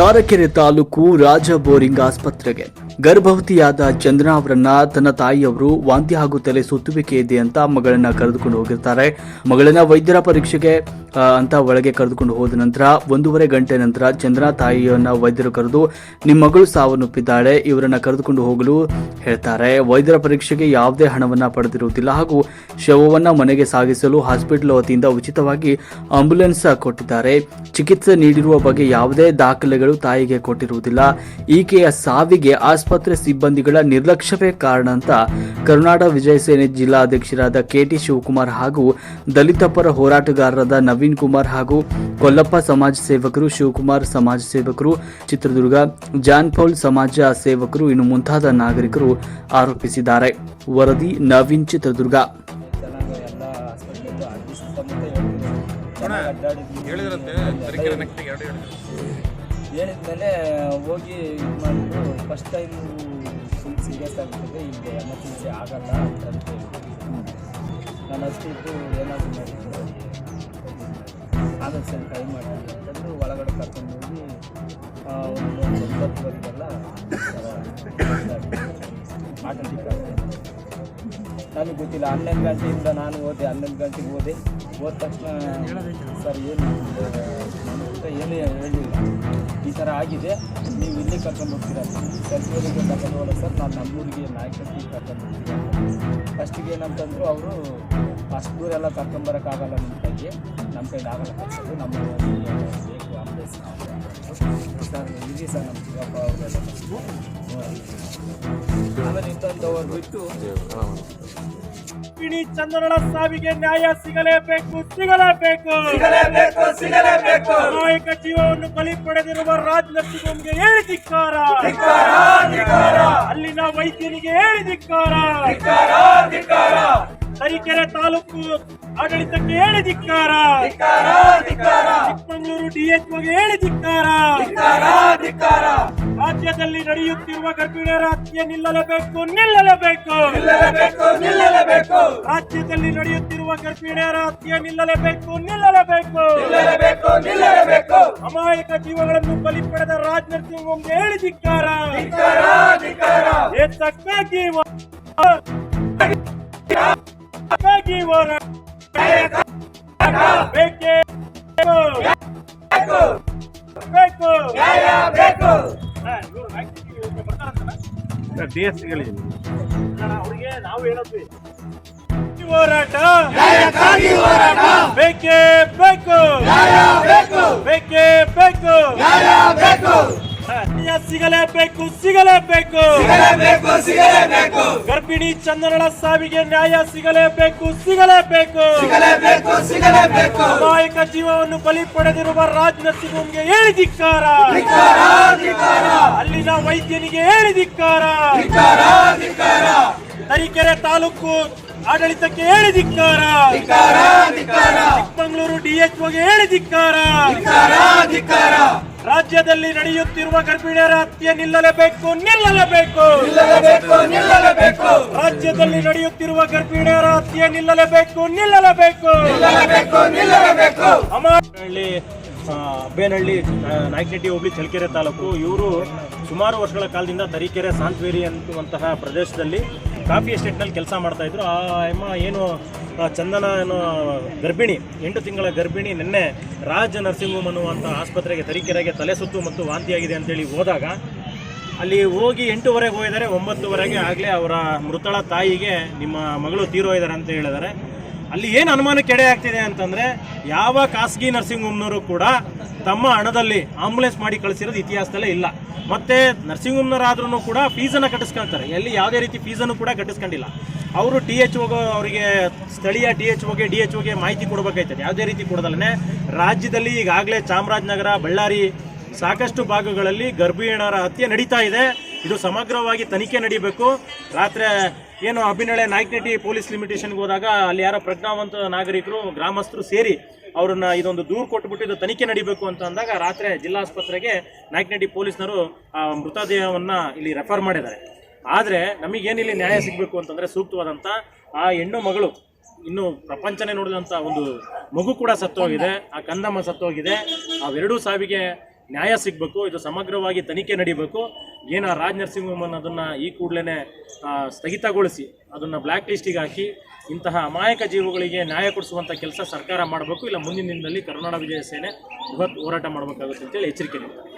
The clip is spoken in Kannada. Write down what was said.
ತಾರಕೆರೆ ತಾಲೂಕು ರಾಜ ಬೋರಿಂಗ್ ಆಸ್ಪತ್ರೆಗೆ. ಗರ್ಭವತಿಯಾದ ಚಂದ್ರ ಅವರನ್ನ ತನ್ನ ತಾಯಿಯವರು ವಾಂತಿ ಹಾಗೂ ತಲೆ ಸುತ್ತುವಿಕೆ ಇದೆ ಅಂತ ಮಗಳನ್ನ ಕರೆದುಕೊಂಡು ಹೋಗಿರ್ತಾರೆ. ಮಗಳನ್ನ ವೈದ್ಯರ ಪರೀಕ್ಷೆಗೆ ಅಂತ ಒಳಗೆ ಕರೆದುಕೊಂಡು ಹೋದ ನಂತರ ಒಂದೂವರೆ ಗಂಟೆ ನಂತರ ಚಂದ್ರ ತಾಯಿಯನ್ನ ವೈದ್ಯರು ಕರೆದು ನಿಮ್ಮ ಮಗಳು ಸಾವನ್ನಪ್ಪಿದ್ದಾಳೆ, ಇವರನ್ನ ಕರೆದುಕೊಂಡು ಹೋಗಲು ಹೇಳ್ತಾರೆ. ವೈದ್ಯರ ಪರೀಕ್ಷೆಗೆ ಯಾವುದೇ ಹಣವನ್ನ ಪಡೆದಿರುವುದಿಲ್ಲ ಹಾಗೂ ಶವವನ್ನ ಮನೆಗೆ ಸಾಗಿಸಲು ಹಾಸ್ಪಿಟಲ್ ವತಿಯಿಂದ ಉಚಿತವಾಗಿ ಆಂಬ್ಯುಲೆನ್ಸ್ ಕೊಟ್ಟಿದ್ದಾರೆ. ಚಿಕಿತ್ಸೆ ನೀಡಿರುವ ಬಗ್ಗೆ ಯಾವುದೇ ದಾಖಲೆಗಳು ತಾಯಿಗೆ ಕೊಟ್ಟಿರುವುದಿಲ್ಲ. ಈಕೆಯ ಸಾವಿಗೆ ಆಸ್ಪತ್ರೆ ಸಿಬ್ಬಂದಿಗಳ ನಿರ್ಲಕ್ಷ್ಯವೇ ಕಾರಣ ಅಂತ ಕರುನಾಡ ವಿಜಯ ಸೇನೆ ಜಿಲ್ಲಾಧ್ಯಕ್ಷರಾದ ಕೆಟಿ ಶಿವಕುಮಾರ್ ಹಾಗೂ ದಲಿತ ಪರ ಹೋರಾಟಗಾರರಾದ ನವೀನ್ ಕುಮಾರ್ ಹಾಗೂ ಕೊಲ್ಲಪ್ಪ ಸಮಾಜ ಸೇವಕರು, ಶಿವಕುಮಾರ್ ಸಮಾಜ ಸೇವಕರು, ಚಿತ್ರದುರ್ಗ ಜಾನ್ ಪೌಲ್ ಸಮಾಜ ಸೇವಕರು, ಇನ್ನು ಮುಂತಾದ ನಾಗರಿಕರು ಆರೋಪಿಸಿದ್ದಾರೆ. ವರದಿ ನವೀನ್, ಚಿತ್ರದುರ್ಗ. ಹೇಳಿದ್ರಂತೆ, ತರೀಕೆರೆ ಎರಡು ಹೇಳಿದ್ಮೇಲೆ ಹೋಗಿ ಇದು ಮಾಡಿದ್ರು ಫಸ್ಟ್ ಟೈಮ್ ಫುಲ್ ಸೀರಿಯಸ್ ಆಗ್ತದೆ ಹಿಂಗೆ ಎಮರ್ಜೆನ್ಸಿ ಆಗಲ್ಲ ಅಂತ ನಾನು ಅಷ್ಟು ಇದ್ದು ಏನಾದರೂ ಮಾಡಿದ್ರು ಆಮೇಲೆ ಸರಿ ಟ್ರೈ ಮಾಡ್ತೀನಿ ಅಂತಂದು ಒಳಗಡೆ ಕರ್ಕೊಂಡು ಹೋಗಿ ಒಂದು ಒಂಬತ್ತುವರೆಗೆಲ್ಲ ಆಟೋಟಿಕ್ ನನಗೆ ಗೊತ್ತಿಲ್ಲ, ಹನ್ನೊಂದು ಗಂಟೆಯಿಂದ ನಾನು ಓದಿ ಹನ್ನೊಂದು ಗಂಟೆಗೆ ಓದಿ ಹೋದ ತಕ್ಷಣ ಸರ್, ಏನು? ಅಂತ ಹೇಳಿಲ್ಲ. ಈ ಥರ ಆಗಿದೆ. ನೀವು ಇಲ್ಲಿ ಕರ್ಕೊಂಡು ಹೋಗ್ತೀರಾ? ಸೆಲ್ಫಿಗೆ ಕರ್ಕೊಂಡು ಹೋಗಲ್ಲ ಸರ್. ನಾನು ನಮ್ಮೂರಿಗೆ ನಾಯಕತ್ತಿ ಕರ್ಕೊಂಡು ಹೋಗ್ತೀನಿ. ಫಸ್ಟಿಗೆ ಏನಂತಂದ್ರು ಅವರು ಅಷ್ಟು ದೂರ ಎಲ್ಲ ಕರ್ಕೊಂಬರೋಕ್ಕಾಗಲ್ಲ ನಿಮ್ಮ ಕೈಗೆ. ನಮ್ಮ ಕೈಗೆ ಆಗಲ್ಲ ಕರ್ಸೋದು ನಮ್ಮ ಪಿಣಿ ಚಂದ್ರನ ಸಾವಿಗೆ ನ್ಯಾಯ ಸಿಗಲೇಬೇಕು ಸಿಗಲೇಬೇಕು. ಸಿಗಲೇಬೇಕು ಸಿಗಲೇಬೇಕು. ನಾಯಕ ಜೀವವನ್ನು ಬಲಿ ಪಡೆದಿರುವ ರಾಜ್ ನರಸಿಂಹಂಗೆ ಹೇಳಿ ಧಿಕ್ಕಾರ. ಅಲ್ಲಿನ ವೈದ್ಯನಿಗೆ ಹೇಳಿ ಧಿಕ್ಕಾರ. ತರೀಕೆರೆ ತಾಲೂಕು ಆಡಳಿತಕ್ಕೆ ಹೇಳಿ ಧಿಕ್ಕಾರ. ಚಿಕ್ಕಮಂಗ್ಳೂರು ಡಿಎಚ್ಒಗೆ ಹೇಳಿ ಧಿಕ್ಕಾರ. ರಾಜ್ಯದಲ್ಲಿ ನಡೆಯುತ್ತಿರುವ ಗರ್ಭಿಣಿಯರ ಹತ್ಯೆ ನಿಲ್ಲಲೇಬೇಕು ನಿಲ್ಲಲೇಬೇಕು. ನಿಲ್ಲಲೇಬೇಕು ರಾಜ್ಯದಲ್ಲಿ ನಡೆಯುತ್ತಿರುವ ಗರ್ಭಿಣಿಯರ ಹತ್ಯೆ ನಿಲ್ಲಲೇಬೇಕು ನಿಲ್ಲಲೇಬೇಕು. ನಿಲ್ಲಲೇಬೇಕು ನಿಲ್ಲಲೇಬೇಕು. ಅಮಾಯಕ ಜೀವಗಳನ್ನು ಬಲಿ ಪಡೆದ ರಾಜ್ ನರಸಿಂಹಂಗೆ ಹೇಳಿ ಧಿಕ್ಕಾರ. ಏತಕ್ಕಾಗಿ ಹೋರಾಟ? ಬೇಕೇ. ಬೇಕು. ಬೇಕು. ಇವ್ರು ಬರ್ತಾರಂತಲ್ಲ? ಡಿ ಎಸ್ ಅವ್ರಿಗೆ ನಾವು ಹೇಳಿದ್ವಿ. ಹೋರಾಟ ಹೋರಾಟ ಬೇಕೇ ಬೇಕು. ಬೇಕು ಬೇಕೇ. ಬೇಕು ಬೇಕು ನ್ಯಾಯ ಸಿಗಲೇಬೇಕು ಸಿಗಲೇಬೇಕು. ಸಿಗಲೇಬೇಕು ಸಿಗಲೇಬೇಕು. ಗರ್ಭಿಣಿ ಚಂದನಳ ಸಾವಿಗೆ ನ್ಯಾಯ ಸಿಗಲೇಬೇಕು ಸಿಗಲೇಬೇಕು. ಸಿಗಲೇಬೇಕು ಸಿಗಲೇಬೇಕು. ಅಮಾಯಕ ಜೀವವನ್ನು ಬಲಿ ಪಡೆದಿರುವ ರಾಜ್ ನರಸಿಂಹಂಗೆ ಹೇಳಿ ಧಿಕ್ಕಾರ. ಅಲ್ಲಿನ ವೈದ್ಯನಿಗೆ ಹೇಳಿ ಧಿಕ್ಕಾರ. ತರೀಕೆರೆ ತಾಲೂಕು ಆಡಳಿತಕ್ಕೆ ಹೇಳಿ ಧಿಕ್ಕಾರ. ಚಿಕ್ಕಮಗಳೂರು ಡಿಎಚ್ಒಗೆ ಹೇಳಿ ಧಿಕ್ಕಾರ. ರಾಜ್ಯದಲ್ಲಿ ನಡೆಯುತ್ತಿರುವ ಗರ್ಭಿಣಿಯರ ಹತ್ಯೆ ನಿಲ್ಲಲೇಬೇಕು ನಿಲ್ಲಲೇಬೇಕು. ನಿಲ್ಲಲೇಬೇಕು ನಿಲ್ಲಲೇಬೇಕು. ರಾಜ್ಯದಲ್ಲಿ ನಡೆಯುತ್ತಿರುವ ಗರ್ಭಿಣಿಯರ ಹತ್ಯೆ ನಿಲ್ಲಲೇಬೇಕು ನಿಲ್ಲಲೇಬೇಕು. ನಿಲ್ಲಲೇಬೇಕು ನಿಲ್ಲಲೇಬೇಕು. ಅಮರಹಳ್ಳಿ ಅಬ್ಬೇನಹಳ್ಳಿ ನಾಯಕನಹಟ್ಟಿ ಹೋಬಳಿ ಚಳ್ಳಕೆರೆ ತಾಲೂಕು ಇವರು ಸುಮಾರು ವರ್ಷಗಳ ಕಾಲದಿಂದ ತರೀಕೆರೆ ಸಾಂತ್ವೇರಿ ಅನ್ನುವಂತಹ ಪ್ರದೇಶದಲ್ಲಿ ಕಾಫಿ ಎಸ್ಟೇಟ್ನಲ್ಲಿ ಕೆಲಸ ಮಾಡ್ತಾ ಇದ್ರು. ಆ ಅಮ್ಮ ಏನು ಚಂದನ ಏನೋ ಗರ್ಭಿಣಿ, ಎಂಟು ತಿಂಗಳ ಗರ್ಭಿಣಿ ನಿನ್ನೆ ರಾಜ ನರ್ಸಿಂಗ್ ಅನ್ನುವಂಥ ಆಸ್ಪತ್ರೆಗೆ ತರೀಕೆರೆಗೆ ತಲೆ ಸುತ್ತು ಮತ್ತು ವಾಂತಿಯಾಗಿದೆ ಅಂತೇಳಿ ಹೋದಾಗ, ಅಲ್ಲಿ ಹೋಗಿ ಎಂಟೂವರೆಗೆ ಹೋಗಿದ್ದಾರೆ ಒಂಬತ್ತುವರೆಗೆ ಆಗಲೇ ಅವರ ಮೃತಳ ತಾಯಿಗೆ ನಿಮ್ಮ ಮಗಳು ತೀರೋಗಿದ್ದಾರೆ ಅಂತ ಹೇಳಿದ್ದಾರೆ. ಅಲ್ಲಿ ಏನು ಅನುಮಾನ ಕೆಡೆ ಆಗ್ತಿದೆ ಅಂತಂದ್ರೆ ಯಾವ ಖಾಸಗಿ ನರ್ಸಿಂಗ್ ಹೋಮ್ನವರು ಕೂಡ ತಮ್ಮ ಹಣದಲ್ಲಿ ಆಂಬುಲೆನ್ಸ್ ಮಾಡಿ ಕಳಿಸಿರೋದು ಇತಿಹಾಸದಲ್ಲೇ ಇಲ್ಲ. ಮತ್ತೆ ನರ್ಸಿಂಗ್ ಹೋಮ್ನವರಾದ್ರೂ ಕೂಡ ಫೀಸನ್ನು ಕಟ್ಟಿಸ್ಕೊಳ್ತಾರೆ ಎಲ್ಲಿ ಯಾವುದೇ ರೀತಿ ಫೀಸನ್ನು ಕೂಡ ಕಟ್ಟಿಸ್ಕೊಂಡಿಲ್ಲ. ಅವರು ಟಿ ಎಚ್ ಅವರಿಗೆ ಸ್ಥಳೀಯ ಟಿ ಎಚ್ ಓಗೆ ಡಿ ಎಚ್ ಓಗೆ ಮಾಹಿತಿ ಕೊಡಬೇಕಾಯ್ತದೆ. ಯಾವುದೇ ರೀತಿ ಕೊಡದಲ್ಲೇ ರಾಜ್ಯದಲ್ಲಿ ಈಗಾಗಲೇ ಚಾಮರಾಜನಗರ, ಬಳ್ಳಾರಿ ಸಾಕಷ್ಟು ಭಾಗಗಳಲ್ಲಿ ಗರ್ಭಿಣರ ಹತ್ಯೆ ನಡೀತಾ ಇದೆ. ಇದು ಸಮಗ್ರವಾಗಿ ತನಿಖೆ ನಡೀಬೇಕು. ರಾತ್ರಿ ಏನು ಅಭಿನಳೆ ನಾಯಕನಹಟ್ಟಿ ಪೊಲೀಸ್ ಲಿಮಿಟೇಷನ್ಗೆ ಹೋದಾಗ ಅಲ್ಲಿ ಯಾರೋ ಪ್ರಜ್ಞಾವಂತ ನಾಗರಿಕರು, ಗ್ರಾಮಸ್ಥರು ಸೇರಿ ಅವ್ರನ್ನ ಇದೊಂದು ದೂರು ಕೊಟ್ಬಿಟ್ಟು ಇದು ತನಿಖೆ ನಡೀಬೇಕು ಅಂತ ಅಂದಾಗ ರಾತ್ರಿ ಜಿಲ್ಲಾಸ್ಪತ್ರೆಗೆ ನಾಯ್ಕನಟಿ ಪೊಲೀಸ್ನವರು ಆ ಮೃತದೇಹವನ್ನು ಇಲ್ಲಿ ರೆಫರ್ ಮಾಡಿದ್ದಾರೆ. ಆದರೆ ನಮಗೇನಿಲ್ಲಿ ನ್ಯಾಯ ಸಿಗಬೇಕು ಅಂತಂದರೆ ಸೂಕ್ತವಾದಂಥ ಆ ಹೆಣ್ಣು ಮಗಳು, ಇನ್ನು ಪ್ರಪಂಚನೇ ನೋಡಿದಂಥ ಒಂದು ಮಗು ಕೂಡ ಸತ್ತೋಗಿದೆ, ಆ ಕಂದಮ್ಮ ಸತ್ತೋಗಿದೆ. ಅವೆರಡೂ ಸಾವಿಗೆ ನ್ಯಾಯ ಸಿಗಬೇಕು, ಇದು ಸಮಗ್ರವಾಗಿ ತನಿಖೆ ನಡೀಬೇಕು. ಏನ ರಾಜ್ ನರಸಿಂಹಮ್ಮನ್ ಅದನ್ನು ಈ ಕೂಡಲೇ ಸ್ಥಗಿತಗೊಳಿಸಿ, ಅದನ್ನು ಬ್ಲ್ಯಾಕ್ ಲಿಸ್ಟಿಗೆ ಹಾಕಿ, ಇಂತಹ ಅಮಾಯಕ ಜೀವಗಳಿಗೆ ನ್ಯಾಯ ಕೊಡಿಸುವಂಥ ಕೆಲಸ ಸರ್ಕಾರ ಮಾಡಬೇಕು, ಇಲ್ಲ ಮುಂದಿನ ದಿನದಲ್ಲಿ ಕರ್ನಾಟಕ ವಿಜಯ ಸೇನೆ ಬೃಹತ್ ಹೋರಾಟ ಮಾಡಬೇಕಾಗುತ್ತೆ ಅಂತೇಳಿ ಎಚ್ಚರಿಕೆ ನೀಡ್ತಾರೆ.